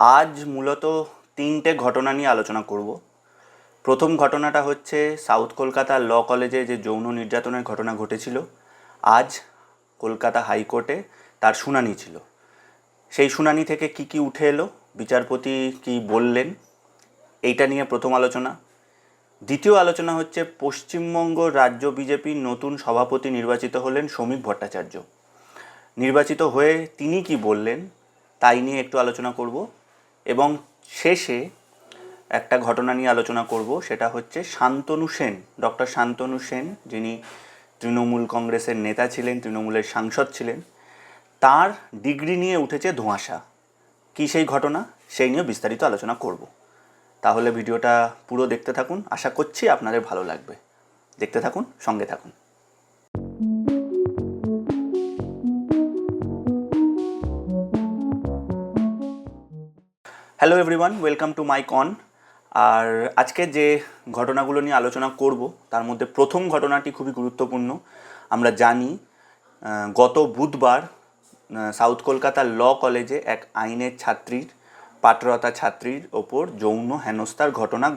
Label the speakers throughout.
Speaker 1: আজ মূলত তিনটে ঘটনা নিয়ে আলোচনা করব। প্রথম ঘটনাটা হচ্ছে সাউথ কলকাতার ল কলেজে যে যৌন নির্যাতনের ঘটনা ঘটেছিল, আজ কলকাতা হাইকোর্টে তার শুনানি ছিল। সেই শুনানি থেকে কি কি উঠে এলো, বিচারপতি কি বললেন, এইটা নিয়ে প্রথম আলোচনা। দ্বিতীয় আলোচনা হচ্ছে পশ্চিমবঙ্গ রাজ্য বিজেপির নতুন সভাপতি নির্বাচিত হলেন শ্রমিক ভট্টাচার্য। নির্বাচিত হয়ে তিনি কি বললেন, তাই নিয়ে একটু আলোচনা করব। এবং শেষে একটা ঘটনা নিয়ে আলোচনা করব, সেটা হচ্ছে শান্তনু সেন, ডক্টর শান্তনু সেন, যিনি তৃণমূল কংগ্রেসের নেতা ছিলেন, তৃণমূলের সাংসদ ছিলেন, তার ডিগ্রি নিয়ে উঠেছে ধোঁয়াশা। কী সেই ঘটনা? সেই নিয়ে বিস্তারিত আলোচনা করব। তাহলে ভিডিওটা পুরো দেখতে থাকুন। আশা করছি আপনাদের ভালো লাগবে। দেখতে থাকুন, সঙ্গে থাকুন। Hello everyone welcome to my corner আজকে যে ঘটনাগুলো নিয়ে আলোচনা করব, তার মধ্যে প্রথম ঘটনাটি খুবই গুরুত্বপূর্ণ। আমরা জানি গত বুধবার সাউথ কলকাতার ল কলেজে এক আইনের ছাত্রীর, পাঠরতা ছাত্রীর ওপর যৌন হেনস্থার ঘটনা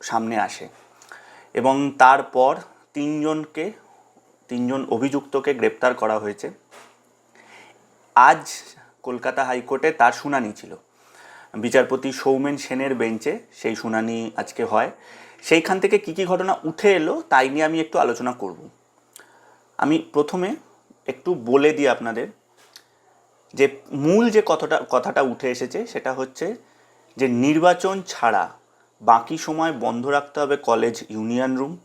Speaker 1: সামনে আসে এবং তারপর তিনজনকে, তিনজন অভিযুক্তকে গ্রেপ্তার করা হয়েছে। আজ কলকাতা হাইকোর্টে তার শুনানি ছিল। বিচারপতি সৌমেন সেনের বেঞ্চে সেই শুনানি আজকে হয়। সেইখান থেকে কী কী ঘটনা উঠে এলো তাই নিয়ে আমি একটু আলোচনা করব। আমি প্রথমে একটু বলে দিই আপনাদের যে মূল যে কথাটা কথাটা উঠে এসেছে সেটা হচ্ছে যে নির্বাচন ছাড়া বাকি সময় বন্ধ রাখতে হবে কলেজ ইউনিয়ন রুম।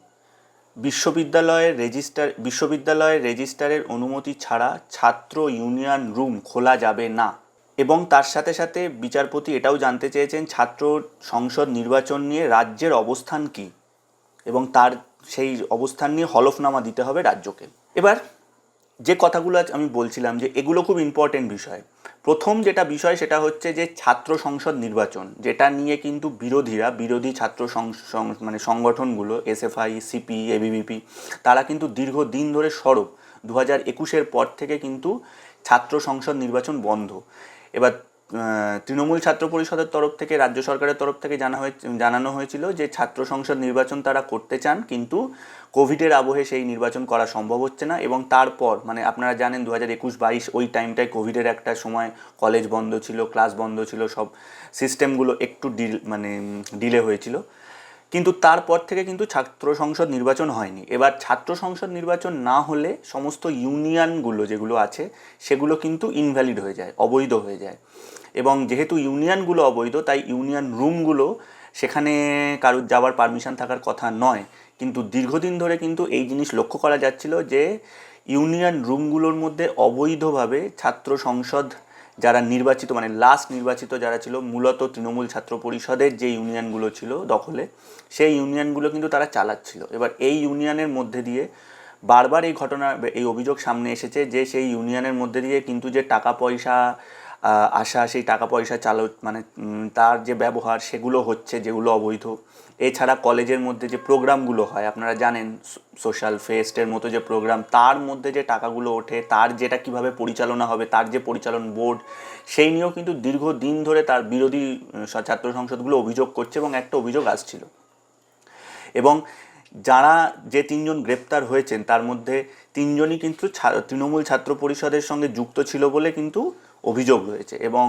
Speaker 1: বিশ্ববিদ্যালয়ের রেজিস্টার, বিশ্ববিদ্যালয়ের রেজিস্টারের অনুমতি ছাড়া ছাত্র ইউনিয়ন রুম খোলা যাবে না। এবং তার সাথে সাথে বিচারপতি এটাও জানতে চেয়েছেন, ছাত্র সংসদ নির্বাচন নিয়ে রাজ্যের অবস্থান কী? এবং তার সেই অবস্থান নিয়ে হলফনামা দিতে হবে রাজ্যকে। এবার যে কথাগুলো আজ আমি বলছিলাম যে এগুলো খুব ইম্পর্টেন্ট বিষয়। প্রথম যেটা বিষয় সেটা হচ্ছে যে ছাত্র সংসদ নির্বাচন, যেটা নিয়ে কিন্তু বিরোধীরা, বিরোধী ছাত্র মানে সংগঠনগুলো এসএফআই সিপি এবিভিপি তারা কিন্তু দীর্ঘদিন ধরে সরব। দু হাজার একুশের পর থেকে কিন্তু ছাত্র সংসদ নির্বাচন বন্ধ। এবার তৃণমূল ছাত্র পরিষদের তরফ থেকে, রাজ্য সরকারের তরফ থেকে জানা হয়ে, জানানো হয়েছিল যে ছাত্র সংসদ নির্বাচন তারা করতে চান, কিন্তু কোভিডের আবহে সেই নির্বাচন করা সম্ভব হচ্ছে না এবং তারপর মানে আপনারা জানেন দু হাজার একুশ বাইশ ওই টাইমটায় কোভিডের একটা সময় কলেজ বন্ধ ছিল, ক্লাস বন্ধ ছিল, সব সিস্টেমগুলো একটু ডিল মানে ডিলে হয়েছিল। কিন্তু তারপর থেকে কিন্তু ছাত্র সংসদ নির্বাচন হয়নি। এবার ছাত্র সংসদ নির্বাচন না হলে সমস্ত ইউনিয়নগুলো যেগুলো আছে, সেগুলো কিন্তু ইনভ্যালিড হয়ে যায়, অবৈধ হয়ে যায়। এবং যেহেতু ইউনিয়নগুলো অবৈধ, তাই ইউনিয়ন রুমগুলো সেখানে কারুর যাওয়ার পারমিশন থাকার কথা নয়। কিন্তু দীর্ঘদিন ধরে কিন্তু এই জিনিস লক্ষ্য করা যাচ্ছিল যে ইউনিয়ন রুমগুলোর মধ্যে অবৈধভাবে ছাত্র সংসদ যারা নির্বাচিত মানে লাস্ট নির্বাচিত যারা ছিল, মূলত তৃণমূল ছাত্র পরিষদের যে ইউনিয়নগুলো ছিল দখলে, সেই ইউনিয়নগুলো কিন্তু তারা চালাচ্ছিল। এবার এই ইউনিয়নের মধ্যে দিয়ে বারবার এই ঘটনা, এই অভিযোগ সামনে এসেছে যে সেই ইউনিয়নের মধ্যে দিয়ে কিন্তু যে টাকা পয়সা আসা, সেই টাকা পয়সা চালো মানে তার যে ব্যবহার, সেগুলো হচ্ছে, যেগুলো অবৈধ। এছাড়া কলেজের মধ্যে যে প্রোগ্রামগুলো হয়, আপনারা জানেন সোশ্যাল ফেস্টের মতো যে প্রোগ্রাম, তার মধ্যে যে টাকাগুলো ওঠে, তার যেটা কীভাবে পরিচালনা হবে, তার যে পরিচালন বোর্ড, সেই নিয়েও কিন্তু দীর্ঘদিন ধরে তার বিরোধী ছাত্র সংসদগুলো অভিযোগ করছে এবং একটা অভিযোগ আসছিল। এবং যারা যে তিনজন গ্রেপ্তার হয়েছেন, তার মধ্যে তিনজনই কিন্তু তৃণমূল ছাত্র পরিষদের সঙ্গে যুক্ত ছিল বলে কিন্তু অভিযোগ রয়েছে এবং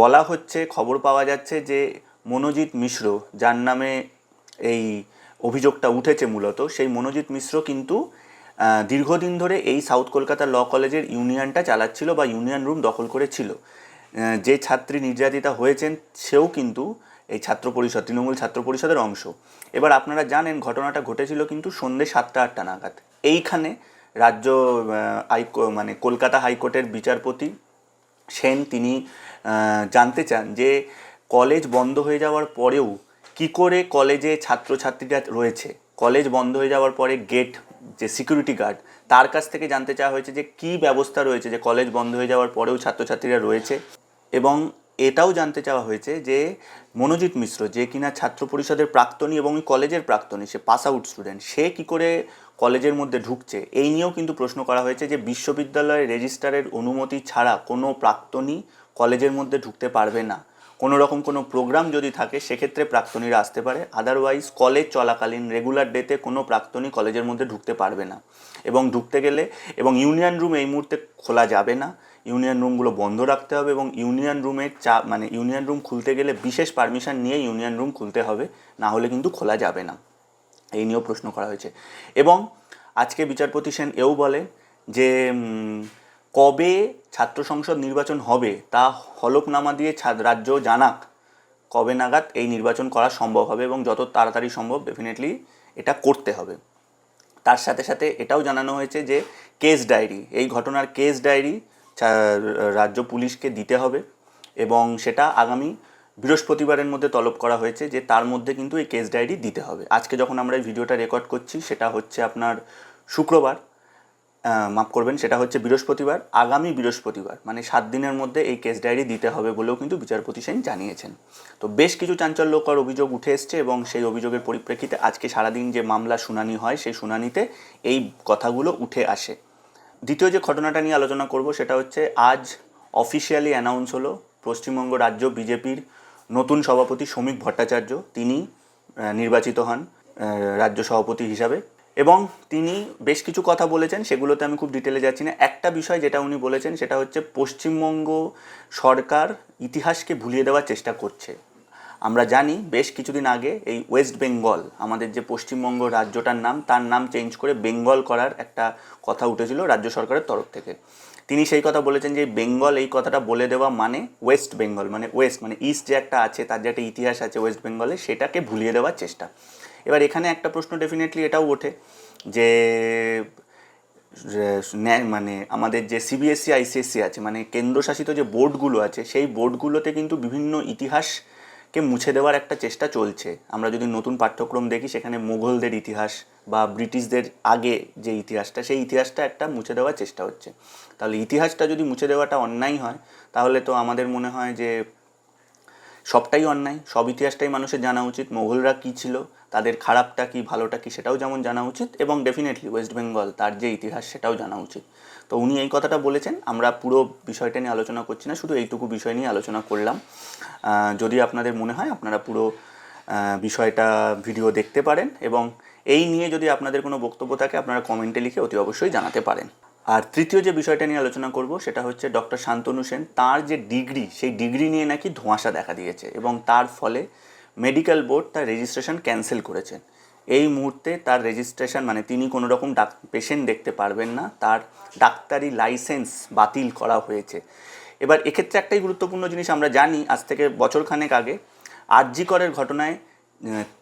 Speaker 1: বলা হচ্ছে, খবর পাওয়া যাচ্ছে যে মনোজিৎ মিশ্র, যার নামে এই অভিযোগটা উঠেছে মূলত, সেই মনোজিৎ মিশ্র কিন্তু দীর্ঘদিন ধরে এই সাউথ কলকাতা ল কলেজের ইউনিয়নটা চালাচ্ছিল বা ইউনিয়ন রুম দখল করেছিল। যে ছাত্রী নির্যাতিতা হয়েছেন, সেও কিন্তু এই ছাত্র পরিষদ, তৃণমূল ছাত্র পরিষদের অংশ। এবার আপনারা জানেন, ঘটনাটা ঘটেছিল কিন্তু সন্ধ্যে সাতটা আটটা নাগাদ। এইখানে রাজ্য মানে কলকাতা হাইকোর্টের বিচারপতি সেন তিনি জানতে চান যে কলেজ বন্ধ হয়ে যাওয়ার পরেও কি করে কলেজে ছাত্রছাত্রীরা রয়েছে? কলেজ বন্ধ হয়ে যাওয়ার পরে গেট, যে সিকিউরিটি গার্ড তার কাছ থেকে জানতে চাওয়া হয়েছে যে কি ব্যবস্থা রয়েছে যে কলেজ বন্ধ হয়ে যাওয়ার পরেও ছাত্রছাত্রীরা রয়েছে? এবং এটাও জানতে চাওয়া হয়েছে যে মনোজিৎ মিশ্র, যে কিনা ছাত্র পরিষদের প্রাক্তনী এবং কলেজের প্রাক্তনী, সে পাস আউট স্টুডেন্ট সে কি করে কলেজের মধ্যে ঢুকছে, এই নিয়েও কিন্তু প্রশ্ন করা হয়েছে যে বিশ্ববিদ্যালয়ের রেজিস্ট্রারের অনুমতি ছাড়া কোনো প্রাক্তনী কলেজের মধ্যে ঢুকতে পারবে না। কোনো রকম কোনো প্রোগ্রাম যদি থাকে, সেক্ষেত্রে প্রাক্তনীরা আসতে পারে আদারওয়াইজ কলেজ চলাকালীন রেগুলার ডেতে কোনো প্রাক্তনী কলেজের মধ্যে ঢুকতে পারবে না। এবং ঢুকতে গেলে, এবং ইউনিয়ন রুম এই মুহূর্তে খোলা যাবে না। ইউনিয়ন রুমগুলো বন্ধ রাখতে হবে এবং ইউনিয়ন রুমের চা মানে ইউনিয়ন রুম খুলতে গেলে বিশেষ পারমিশন নিয়ে ইউনিয়ন রুম খুলতে হবে না হলে কিন্তু খোলা যাবে না। এই নিয়েও প্রশ্ন করা হয়েছে। এবং আজকে বিচারপতি সেন এও বলে যে কবে ছাত্র সংসদ নির্বাচন হবে তা হলফনামা দিয়ে রাজ্য জানাক। কবে নাগাদ এই নির্বাচন করা সম্ভব হবে এবং যত তাড়াতাড়ি সম্ভব ডেফিনেটলি এটা করতে হবে। তার সাথে সাথে এটাও জানানো হয়েছে যে কেস ডায়েরি এই ঘটনার কেস ডায়েরি রাজ্য পুলিশকে দিতে হবে এবং সেটা আগামী বৃহস্পতিবারের মধ্যে তলব করা হয়েছে যে তার মধ্যে কিন্তু এই কেস ডায়েরি দিতে হবে। আজকে যখন আমরা এই ভিডিওটা রেকর্ড করছি, সেটা হচ্ছে আপনার শুক্রবার। মাফ করবেন, সেটা হচ্ছে বৃহস্পতিবার, আগামী বৃহস্পতিবার। মানে সাত দিনের মধ্যে এই কেস ডায়েরি দিতে হবে বলেও কিন্তু বিচারপতি সেন জানিয়েছেন। তো বেশ কিছু চাঞ্চল্যকর অভিযোগ উঠে এসছে এবং সেই অভিযোগের পরিপ্রেক্ষিতে আজকে সারাদিন যে মামলা শুনানি হয়, সেই শুনানিতে এই কথাগুলো উঠে আসে। দ্বিতীয় যে ঘটনাটা নিয়ে আলোচনা করব সেটা হচ্ছে আজ অফিসিয়ালি অ্যানাউন্স হলো পশ্চিমবঙ্গ রাজ্য বিজেপির নতুন সভাপতি শ্রমিক ভট্টাচার্য। তিনি নির্বাচিত হন রাজ্য সভাপতি হিসাবে। এবং তিনি বেশ কিছু কথা বলেছেন, সেগুলোতে আমি খুব ডিটেলে যাচ্ছি না। একটা বিষয় যেটা উনি বলেছেন, সেটা হচ্ছে পশ্চিমবঙ্গ সরকার ইতিহাসকে ভুলিয়ে দেওয়ার চেষ্টা করছে। আমরা জানি বেশ কিছুদিন আগে এই ওয়েস্ট বেঙ্গল আমাদের যে পশ্চিমবঙ্গ রাজ্যটার নাম, তার নাম চেঞ্জ করে বেঙ্গল করার একটা কথা উঠেছিল রাজ্য সরকারের তরফ থেকে। তিনি সেই কথা বলেছেন যে বেঙ্গল এই কথাটা বলে দেওয়া মানে ওয়েস্ট বেঙ্গল মানে ওয়েস্ট মানে ইস্ট যে একটা আছে, তার যে একটা ইতিহাস আছে ওয়েস্ট বেঙ্গলে সেটাকে ভুলিয়ে দেওয়ার চেষ্টা। এবার এখানে একটা প্রশ্ন ডেফিনেটলি এটাও ওঠে যে মানে আমাদের যে সিবিএসসি আইসিএসসি আছে মানে কেন্দ্রশাসিত যে বোর্ডগুলো আছে, সেই বোর্ডগুলোতে কিন্তু বিভিন্ন ইতিহাসকে মুছে দেওয়ার একটা চেষ্টা চলছে। আমরা যদি নতুন পাঠ্যক্রম দেখি, সেখানে মুঘলদের ইতিহাস বা ব্রিটিশদের আগে যে ইতিহাসটা, সেই ইতিহাসটা একটা মুছে দেওয়ার চেষ্টা হচ্ছে। তাহলে ইতিহাসটা যদি মুছে দেওয়াটা অন্যায় হয়, তাহলে তো আমাদের মনে হয় যে সবটাই অন্যায়। সব ইতিহাসটাই মানুষের জানা উচিত মোগলরা কী ছিল, তাদের খারাপটা কি, ভালোটা কি, সেটাও যেমন জানা উচিত এবং ডেফিনেটলি ওয়েস্ট বেঙ্গল তার যে ইতিহাস, সেটাও জানা উচিত। তো উনি এই কথাটা বলেছেন, আমরা পুরো বিষয়টা নিয়ে আলোচনা করছি না, শুধু এইটুকু বিষয় নিয়ে আলোচনা করলাম। যদি আপনাদের মনে হয় আপনারা পুরো বিষয়টা ভিডিও দেখতে পারেন এবং এই নিয়ে যদি আপনাদের কোনো বক্তব্য থাকে, আপনারা কমেন্টে লিখে অতি অবশ্যই জানাতে পারেন। আর তৃতীয় যে বিষয়টা নিয়ে আলোচনা করব, সেটা হচ্ছে ডক্টর শান্তনু সেন, তার যে ডিগ্রি, সেই ডিগ্রি নিয়ে নাকি ধোঁয়াশা দেখা দিয়েছে এবং তার ফলে মেডিকেল বোর্ড তার রেজিস্ট্রেশন ক্যান্সেল করেছেন এই মুহূর্তে তার রেজিস্ট্রেশন মানে তিনি কোনো রকম ডাক পেশেন্ট দেখতে পারবেন না, তার ডাক্তারি লাইসেন্স বাতিল করা হয়েছে। এবার এক্ষেত্রে একটাই গুরুত্বপূর্ণ জিনিস আমরা জানি, আজ থেকে বছরখানেক আগে আরজি করের ঘটনায়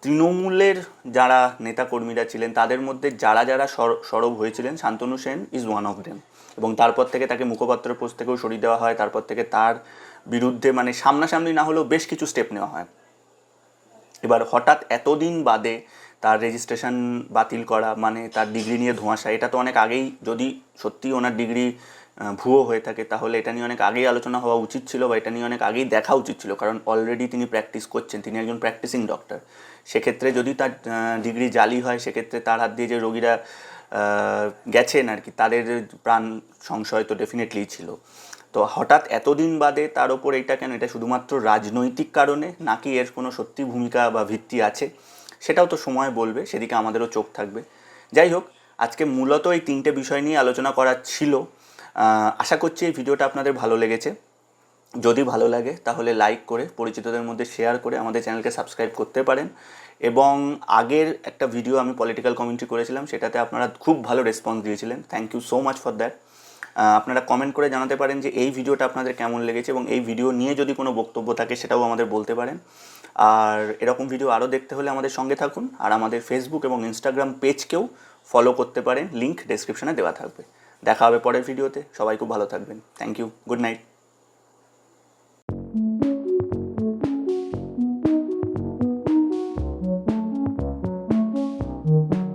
Speaker 1: তৃণমূলের যারা নেতাকর্মীরা ছিলেন, তাদের মধ্যে যারা যারা সর- সরব হয়েছিলেন, Shantanu Sen is one of them এবং তারপর থেকে তাকে মুখপাত্র পোস্ট থেকেও সরিয়ে দেওয়া হয়, তারপর থেকে তার বিরুদ্ধে মানে সামনাসামনি না হলেও বেশ কিছু স্টেপ নেওয়া হয়। এবার হঠাৎ এতদিন বাদে তার রেজিস্ট্রেশন বাতিল করা মানে তার ডিগ্রি নিয়ে ধোঁয়াশা, এটা তো অনেক আগেই, যদি সত্যি ওনার ডিগ্রি ভুয়ো হয়ে থাকে, তাহলে এটা নিয়ে অনেক আগেই আলোচনা হওয়া উচিত ছিল বা এটা নিয়ে অনেক আগেই দেখা উচিত ছিল, কারণ অলরেডি তিনি প্র্যাকটিস করছেন, তিনি একজন প্র্যাকটিসিং ডক্টর সেক্ষেত্রে যদি তার ডিগ্রি জালি হয়, সেক্ষেত্রে তার হাত দিয়ে যে রোগীরা গেছেন আর কি, তাদের প্রাণ সংশয় তো ডেফিনেটলি ছিল। তো হঠাৎ এতদিন বাদে তার ওপর এটা কেন, এটা শুধুমাত্র রাজনৈতিক কারণে, নাকি এর কোনো সত্যি ভূমিকা বা ভিত্তি আছে? সেটাও তো সময় বলবে, সেদিকে আমাদেরও চোখ থাকবে। যাই হোক, আজকে মূলত এই তিনটে বিষয় নিয়ে আলোচনা করা ছিল। আশা করছি এই ভিডিওটা আপনাদের ভালো লেগেছে। যদি ভালো লাগে, তাহলে লাইক করে, পরিচিতদের মধ্যে শেয়ার করে আমাদের চ্যানেলকে সাবস্ক্রাইব করতে পারেন। এবং আগের একটা ভিডিও আমি পলিটিক্যাল কমেন্ট্রি করেছিলাম, সেটাতে আপনারা খুব ভালো রেসপন্স দিয়েছিলেন। Thank you so much for that আপনারা কমেন্ট করে জানাতে পারেন যে এই ভিডিওটা আপনাদের কেমন লেগেছে এবং এই ভিডিও নিয়ে যদি কোনো বক্তব্য থাকে, সেটাও আমাদের বলতে পারেন। আর এরকম ভিডিও আরও দেখতে হলে আমাদের সঙ্গে থাকুন আর আমাদের ফেসবুক এবং ইনস্টাগ্রাম পেজকেও ফলো করতে পারেন। লিঙ্ক ডেসক্রিপশনে দেওয়া থাকবে। দেখা হবে পরের ভিডিওতে সবাই খুব ভালো থাকবেন। Thank you good night